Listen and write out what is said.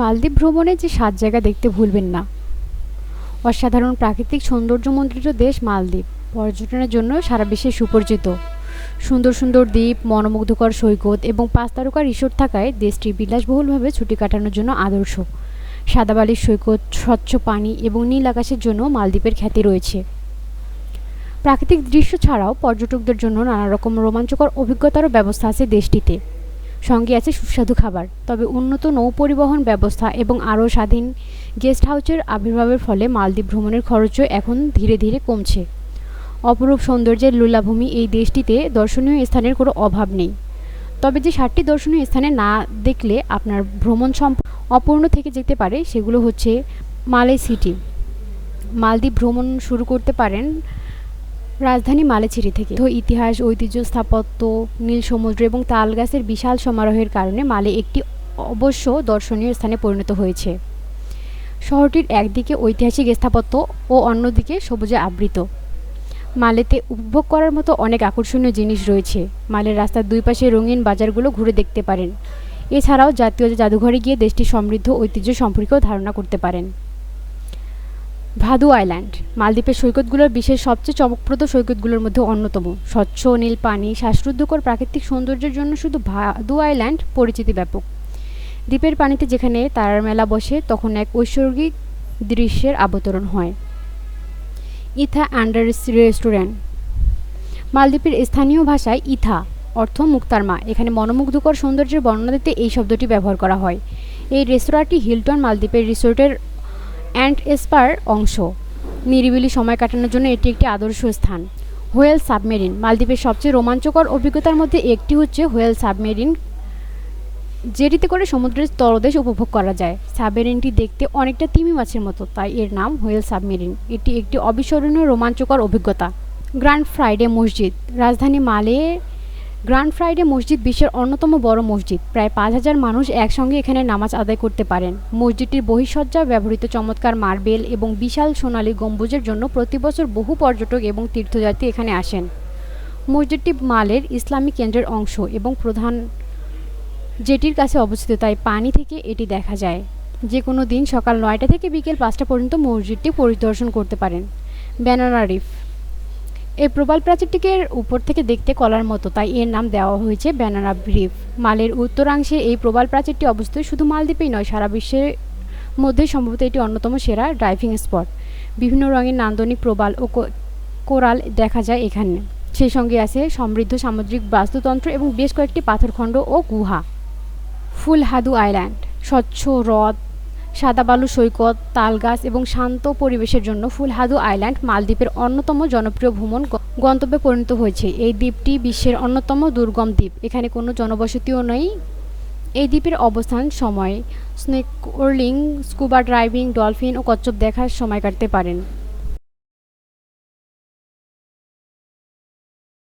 মালদ্বীপ ভ্রমণে যে সাত জায়গা দেখতে ভুলবেন না। অসাধারণ প্রাকৃতিক সৌন্দর্যমণ্ডিত দেশ মালদ্বীপ। পর্যটনের জন্য সারা বিশ্বে সুপরিচিত। সুন্দর সুন্দর দ্বীপ, মনোমুগ্ধকর সৈকত এবং পাঁচ তারকা রিসোর্ট থাকায় দেশটি বিলাসবহুলভাবে ছুটি কাটানোর জন্য আদর্শ। সাদাবালির সৈকত, স্বচ্ছ পানি এবং নীল আকাশের জন্য মালদ্বীপের খ্যাতি রয়েছে। প্রাকৃতিক দৃশ্য ছাড়াও পর্যটকদের জন্য নানা রকম রোমাঞ্চকর অভিজ্ঞতারও ব্যবস্থা আছে দেশটিতে। সঙ্গে আছে সুস্বাদু খাবার। তবে উন্নত নৌ পরিবহন ব্যবস্থা এবং আরও স্বাধীন গেস্ট হাউসের আবির্ভাবের ফলে মালদ্বীপ ভ্রমণের খরচও এখন ধীরে ধীরে কমছে। অপরূপ সৌন্দর্যের লুলাভূমি এই দেশটিতে দর্শনীয় স্থানের কোনো অভাব নেই। তবে যে সাতটি দর্শনীয় স্থানে না দেখলে আপনার ভ্রমণ সম্প অপূর্ণ থেকে যেতে পারে সেগুলো হচ্ছে মালে সিটি। মালদ্বীপ ভ্রমণ শুরু করতে পারেন রাজধানী মালেছিরি থেকে। তো ইতিহাস, ঐতিহ্য, স্থাপত্য, নীল সমুদ্র এবং তাল গাছের বিশাল সমারোহের কারণে মালে একটি অবশ্য দর্শনীয় স্থানে পরিণত হয়েছে। শহরটির একদিকে ঐতিহাসিক স্থাপত্য ও অন্যদিকে সবুজে আবৃত। মালেতে উপভোগ করার মতো অনেক আকর্ষণীয় জিনিস রয়েছে। মালের রাস্তার দুই পাশে রঙিন বাজারগুলো ঘুরে দেখতে পারেন। এছাড়াও জাতীয় জাদুঘরে গিয়ে দেশটির সমৃদ্ধ ঐতিহ্য সম্পর্কেও ধারণা করতে পারেন। ভাদু আইল্যান্ড, মালদ্বীপের সৈকতগুলোর বিশেষ সবচেয়ে চমকপ্রদ সৈকতগুলোর মধ্যে অন্যতম। স্বচ্ছ, নীল পানি, শ্বাসরুদ্ধকর প্রাকৃতিক সৌন্দর্যের জন্য শুধু ভাদু আইল্যান্ড পরিচিতি ব্যাপক। দ্বীপের পানিতে যেখানে তারার মেলা বসে, তখন এক ঐশ্বর্গিক দৃশ্যের অবতরণ হয়। Ithaa under restaurant. মালদ্বীপের স্থানীয় ভাষায় ইথা অর্থ মুক্তার মা। এখানে মনোমুগ্ধকর সৌন্দর্যের বর্ণনা দিতে এই শব্দটি ব্যবহার করা হয়। এই রেস্তোরাঁটি হিলটন মালদ্বীপের রিসোর্টের অ্যান্ড এসপার অংশ। নিরিবিলি সময় কাটানোর জন্য এটি একটি আদর্শ স্থান। হোয়েল সাবমেরিন, মালদ্বীপের সবচেয়ে রোমাঞ্চকর অভিজ্ঞতার মধ্যে একটি হচ্ছে হোয়েল সাবমেরিন, যেটিতে করে সমুদ্রের তলদেশ উপভোগ করা যায়। সাবমেরিনটি দেখতে অনেকটা তিমি মাছের মতো, তাই এর নাম হোয়েল সাবমেরিন। এটি একটি অবিস্মরণীয় রোমাঞ্চকর অভিজ্ঞতা। গ্র্যান্ড ফ্রাইডে মসজিদ, রাজধানী মালে গ্র্যান্ড ফ্রাইডে মসজিদ বিশ্বের অন্যতম বড় মসজিদ। প্রায় পাঁচ হাজার মানুষ একসঙ্গে এখানে নামাজ আদায় করতে পারেন। মসজিদটির বহিঃসজ্জা, ব্যবহৃত চমৎকার মার্বেল এবং বিশাল সোনালী গম্বুজের জন্য প্রতি বছর বহু পর্যটক এবং তীর্থযাত্রী এখানে আসেন। মসজিদটি মালের ইসলামী কেন্দ্রের অংশ এবং প্রধান যেটির কাছে অবস্থিত, তাই পানি থেকে এটি দেখা যায়। যে কোনো দিন সকাল নয়টা থেকে বিকেল পাঁচটা পর্যন্ত মসজিদটি পরিদর্শন করতে পারেন। Banana reef. এই প্রবাল প্রাচীরটিকে উপর থেকে দেখতে কলার মতো, তাই এর নাম দেওয়া হয়েছে ব্যানানা রিফ। মালের উত্তরাংশে এই প্রবাল প্রাচীরটি অবস্থিত শুধু মালদ্বীপেই নয়, সারা বিশ্বের মধ্যে সম্ভবত এটি অন্যতম সেরা ড্রাইভিং স্পট। বিভিন্ন রঙের নান্দনিক প্রবাল ও কোরাল দেখা যায় এখানে। সেই সঙ্গে আছে সমৃদ্ধ সামুদ্রিক বাস্তুতন্ত্র এবং বেশ কয়েকটি পাথরখণ্ড ও গুহা। ফুলহাদু আইল্যান্ড, স্বচ্ছ হ্রদ সাদা বালু, সৈকত, তালগাছ এবং শান্ত পরিবেশের জন্য ফুলহাদু আইল্যান্ড, মালদ্বীপের অন্যতম জনপ্রিয় ভ্রমণ গন্তব্যে পরিণত হয়েছে। এই দ্বীপটি বিশ্বের অন্যতম দুর্গম দ্বীপ। এখানে কোনো জনবসতিও নেই। এই দ্বীপের অবস্থান সময়। স্নেকোর্লিং, স্কুবা ড্রাইভিং, ডলফিন ও কচ্ছপ দেখার সময় কাটতে পারেন।